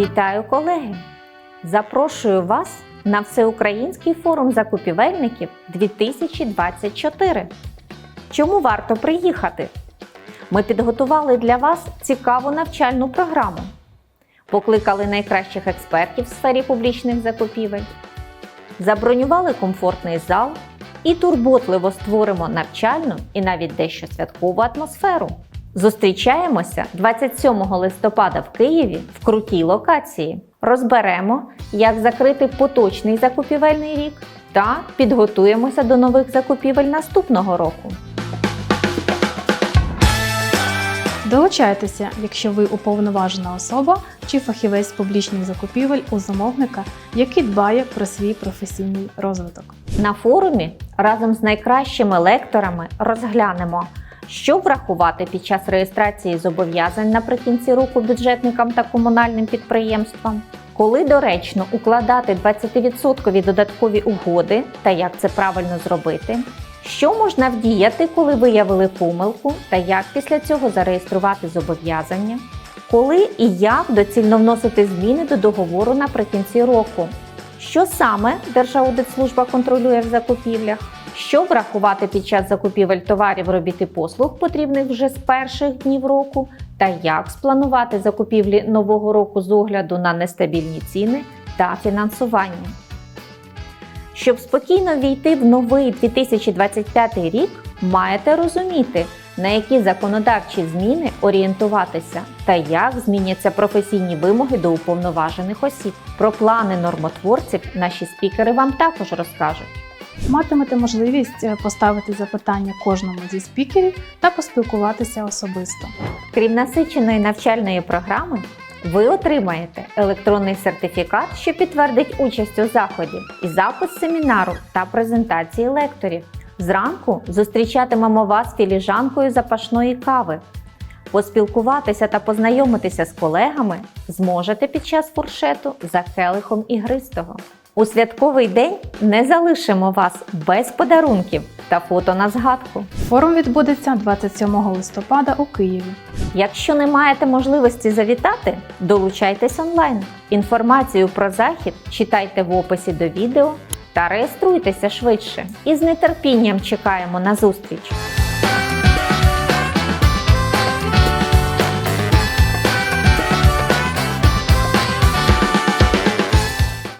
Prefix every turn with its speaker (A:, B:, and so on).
A: Вітаю, колеги! Запрошую вас на Всеукраїнський форум закупівельників 2024. Чому варто приїхати? Ми підготували для вас цікаву навчальну програму. Покликали найкращих експертів в сфері публічних закупівель, забронювали комфортний зал і турботливо створимо навчальну і навіть дещо святкову атмосферу. Зустрічаємося 27 листопада в Києві в крутій локації. Розберемо, як закрити поточний закупівельний рік та підготуємося до нових закупівель наступного року.
B: Долучайтеся, якщо ви уповноважена особа чи фахівець публічних закупівель у замовника, який дбає про свій професійний розвиток.
A: На форумі разом з найкращими лекторами розглянемо, що врахувати під час реєстрації зобов'язань наприкінці року бюджетникам та комунальним підприємствам, коли доречно укладати 20% додаткові угоди та як це правильно зробити, що можна вдіяти, коли виявили помилку, та як після цього зареєструвати зобов'язання, коли і як доцільно вносити зміни до договору наприкінці року, що саме Держаудитслужба контролює в закупівлях, що врахувати під час закупівель товарів, робіт і послуг, потрібних вже з перших днів року, та як спланувати закупівлі нового року з огляду на нестабільні ціни та фінансування. Щоб спокійно війти в новий 2025 рік, маєте розуміти, на які законодавчі зміни орієнтуватися та як зміняться професійні вимоги до уповноважених осіб. Про плани нормотворців наші спікери вам також розкажуть.
B: Матимете можливість е, поставити запитання кожному зі спікерів та поспілкуватися особисто.
A: Крім насиченої навчальної програми, ви отримаєте електронний сертифікат, що підтвердить участь у заході, і запис семінару та презентації лекторів. Зранку зустрічатимемо вас філіжанкою запашної кави. Поспілкуватися та познайомитися з колегами зможете під час фуршету за келихом ігристого. У святковий день не залишимо вас без подарунків та фото на згадку.
B: Форум відбудеться 27 листопада у Києві.
A: Якщо не маєте можливості завітати, долучайтесь онлайн. Інформацію про захід читайте в описі до відео та реєструйтеся швидше. І з нетерпінням чекаємо на зустріч!